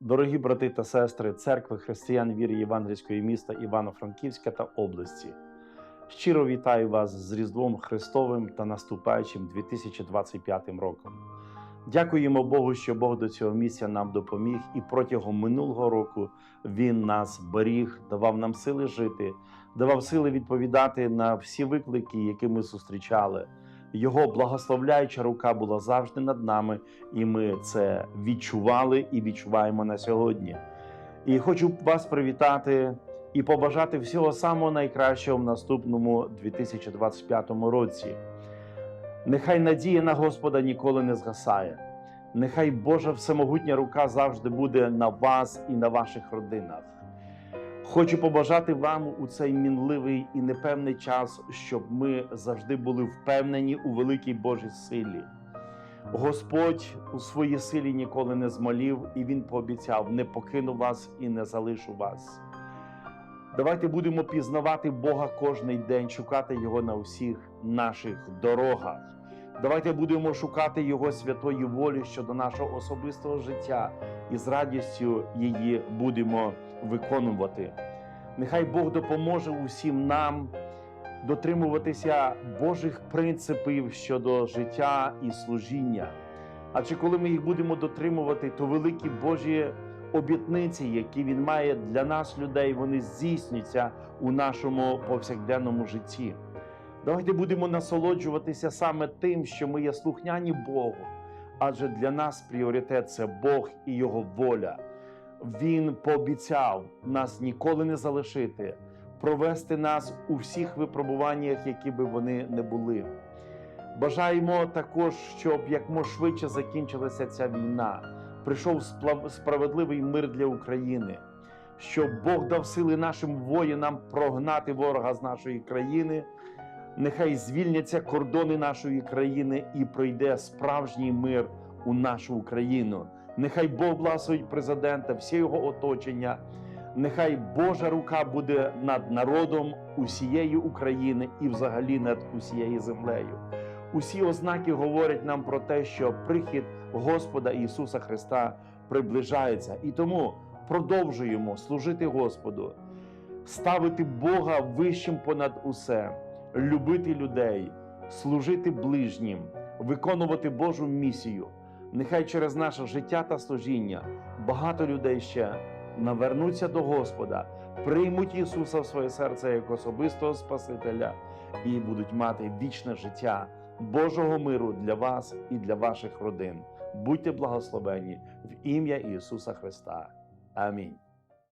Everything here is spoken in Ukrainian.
Дорогі брати та сестри церкви християн віри Євангельської міста Івано-Франківська та області. Щиро вітаю вас з Різдвом Христовим та наступаючим 2025 роком. Дякуємо Богу, що Бог до цього місця нам допоміг, і протягом минулого року Він нас беріг, давав нам сили жити, давав сили відповідати на всі виклики, які ми зустрічали. Його благословляюча рука була завжди над нами, і ми це відчували і відчуваємо на сьогодні. І хочу вас привітати і побажати всього самого найкращого в наступному 2025 році. Нехай надія на Господа ніколи не згасає. Нехай Божа всемогутня рука завжди буде на вас і на ваших родинах. Хочу побажати вам у цей мінливий і непевний час, щоб ми завжди були впевнені у великій Божій силі. Господь у своїй силі ніколи не змолів, і Він пообіцяв: не покину вас і не залишу вас. Давайте будемо пізнавати Бога кожний день, шукати Його на усіх наших дорогах. Давайте будемо шукати Його святої волі щодо нашого особистого життя і з радістю її будемо виконувати. Нехай Бог допоможе усім нам дотримуватися Божих принципів щодо життя і служіння. Адже коли ми їх будемо дотримувати, то великі Божі обітниці, які він має для нас, людей, вони здійсняться у нашому повсякденному житті. Давайте будемо насолоджуватися саме тим, що ми є слухняні Богу, адже для нас пріоритет це Бог і Його воля. Він пообіцяв нас ніколи не залишити, провести нас у всіх випробуваннях, які би вони не були. Бажаємо також, щоб якмо швидше закінчилася ця війна, прийшов справедливий мир для України, щоб Бог дав сили нашим воїнам прогнати ворога з нашої країни. Нехай звільняться кордони нашої країни і прийде справжній мир у нашу Україну. Нехай Бог благословить президента, всі його оточення. Нехай Божа рука буде над народом усієї України і взагалі над усією землею. Усі ознаки говорять нам про те, що прихід Господа Ісуса Христа приближається, і тому продовжуємо служити Господу, ставити Бога вищим понад усе, любити людей, служити ближнім, виконувати Божу місію. Нехай через наше життя та служіння багато людей ще навернуться до Господа, приймуть Ісуса в своє серце як особистого Спасителя і будуть мати вічне життя Божого миру для вас і для ваших родин. Будьте благословені в ім'я Ісуса Христа. Амінь.